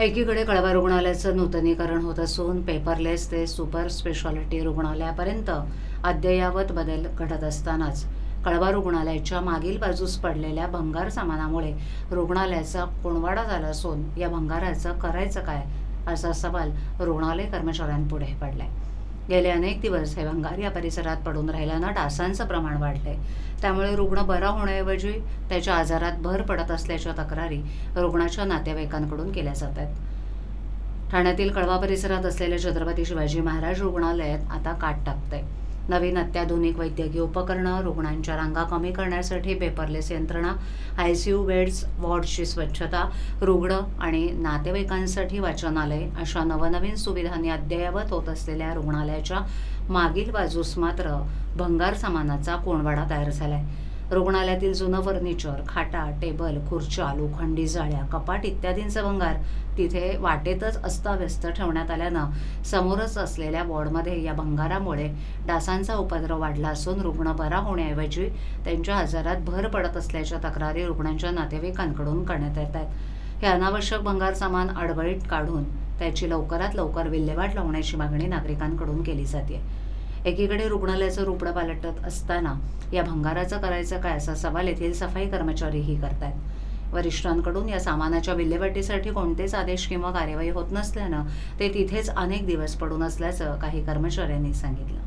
एकीकडे कळवा रुग्णालयाचं नूतनीकरण होत असून पेपरलेस ते सुपर स्पेशालिटी रुग्णालयापर्यंत अद्ययावत बदल घडत असतानाच कळवा रुग्णालयाच्या मागील बाजूस पडलेल्या भंगार सामानामुळे रुग्णालयाचा कोणवाडा झाला असून या भंगाराचं करायचं काय असा सवाल रुग्णालय कर्मचाऱ्यांपुढे पडलाय. गेले अनेक दिवस हे भंगार या परिसरात पडून राहिल्यानं डासांचं प्रमाण वाढलंय. त्यामुळे रुग्ण बरा होण्याऐवजी त्याच्या आजारात भर पडत असल्याच्या तक्रारी रुग्णाच्या नातेवाईकांकडून केल्या जात आहेत. ठाण्यातील कळवा परिसरात असलेल्या छत्रपती शिवाजी महाराज रुग्णालयात आता काट टाकतंय. नवीन अत्याधुनिक वैद्यकीय उपकरणं रुग्णांच्या रांगा कमी करण्यासाठी पेपरलेस यंत्रणा आय सी यू बेड्स वॉर्डची स्वच्छता रुग्ण आणि नातेवाईकांसाठी वाचनालय अशा नवनवीन सुविधांनी अद्ययावत होत असलेल्या रुग्णालयाच्या मागील बाजूस मात्र भंगार सामानाचा कोणवाडा तयार झाला आहे रुग्णालयातील जुनं फर्निचर खाटा टेबल खुर्च्या लोखंडी जाळ्या कपाट इत्यादींचं भंगार तिथे वाटेतच अस्ताव्यस्त ठेवण्यात आल्यानं समोरच असलेल्या वॉर्डमध्ये या भंगारामुळे डासांचा उपद्रव वाढला असून रुग्ण बरा होण्याऐवजी त्यांच्या आजारात भर पडत असल्याच्या तक्रारी रुग्णांच्या नातेवाईकांकडून करण्यात येत आहेत. हे अनावश्यक भंगार सामान अडबळीत काढून त्याची लवकरात लवकर विल्हेवाट लावण्याची मागणी नागरिकांकडून केली जाते एकीकडे रुग्णालयाचं रुपडं पालटत असताना या भंगाराचं करायचं काय असा सवाल येथील सफाई कर्मचारीही करतायत. वरिष्ठांकडून या सामानाच्या विल्हेवाटीसाठी कोणतेच आदेश किंवा कार्यवाही होत नसल्यानं ते तिथेच अनेक दिवस पडून असल्याचं काही कर्मचाऱ्यांनी सांगितलं.